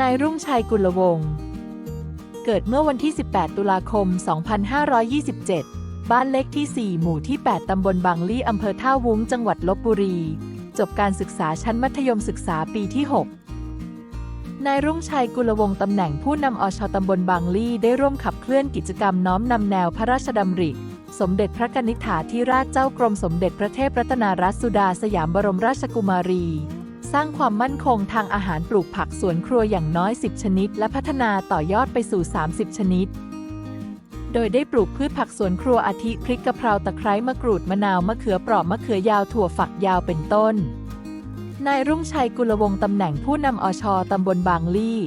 นายรุ่งชัยกุลวงศ์เกิดเมื่อวันที่ 18 ตุลาคม 2527 บ้านเลขที่ 4 หมู่ที่ 8 ตำบลบางลี่อำเภอท่าวุ้ง จังหวัดลบบุรี จบการศึกษาชั้นมัธยมศึกษาปีที่ 6 นายรุ่งชัยกุลวงศ์ตำแหน่งผู้นำอชตำบลบางลี่ได้ร่วมขับเคลื่อนกิจกรรมน้อมนำแนวพระราชดำริสมเด็จพระกนิษฐาธิราชเจ้ากรมสมเด็จพระเทพรัตนราชสุดาสยามบรมราชกุมารี สร้างความมั่นคงทางอาหารปลูกผักสวนครัวอย่างน้อย 10 ชนิด และพัฒนาต่อยอดไปสู่ 30 ชนิด โดยได้ปลูกพืชผักสวนครัวอาทิพริกกะเพราตะไคร้มะกรูดมะนาวมะเขือเปราะมะเขือยาวถั่วฝักยาวเป็นต้น นายรุ่งชัยกุลวงตำแหน่งผู้นำอชตำบลบางลี่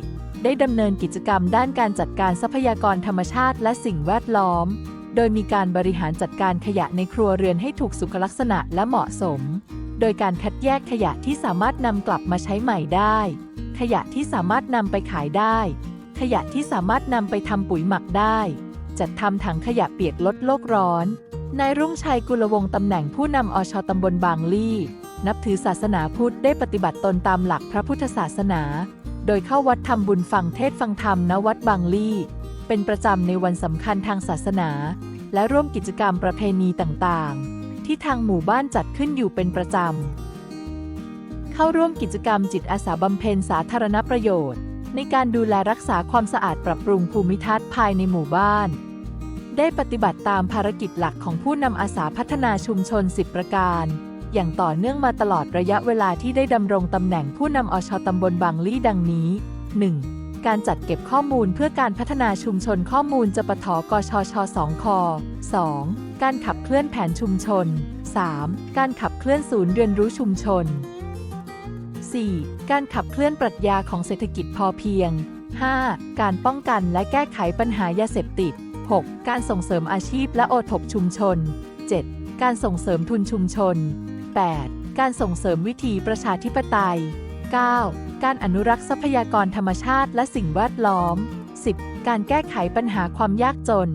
ได้ดำเนินกิจกรรมด้านการจัดการทรัพยากรธรรมชาติและสิ่งแวดล้อม โดยมีการบริหารจัดการขยะในครัวเรือนให้ถูกสุขลักษณะและเหมาะสม โดยการคัดแยกขยะที่สามารถนำกลับมาใช้ใหม่ได้ ขยะที่สามารถนำไปขายได้ ขยะที่สามารถนำไปทำปุ๋ยหมักได้ จัดทำถังขยะเปียกลดโลกร้อน นายรุ่งชัยกุลวงตำแหน่งผู้นำอชตำบลบางลี่ นับถือศาสนาพุทธได้ปฏิบัติตนตามหลักพระพุทธศาสนา โดยเข้าวัดทำบุญฟังเทศฟังธรรมณวัดบางลี่ เป็นประจำในวันสำคัญทางศาสนา และร่วมกิจกรรมประเพณีต่างๆ ที่ทางหมู่บ้านจัดขึ้นอยู่เป็นประจำ เข้าร่วมกิจกรรมจิตอาสาบำเพ็ญสาธารณประโยชน์ ในการดูแลรักษาความสะอาดปรับปรุงภูมิทัศน์ภายในหมู่บ้าน ได้ปฏิบัติตามภารกิจหลักของผู้นำอาสาพัฒนาชุมชน 10 ประการ อย่างต่อเนื่องมาตลอดระยะเวลาที่ได้ดำรงตำแหน่งผู้นำอชตำบลบางลี่ดังนี้ 1. การจัดเก็บข้อมูลเพื่อการพัฒนาชุมชนข้อมูลจปทกชช2ค 2. การขับเคลื่อนแผนชุมชน 3. การขับเคลื่อนศูนย์เรียนรู้ชุมชน 4. การขับเคลื่อนปรัชญาของเศรษฐกิจพอเพียง 5. การป้องกันและแก้ไขปัญหายาเสพติด 6. การส่งเสริมอาชีพและโอทบชุมชน 7. การส่งเสริมทุนชุมชน 8. การส่งเสริมวิถีประชาธิปไตย 9. การอนุรักษ์ทรัพยากรธรรมชาติและสิ่งแวดล้อม 10. การแก้ไขปัญหาความยากจน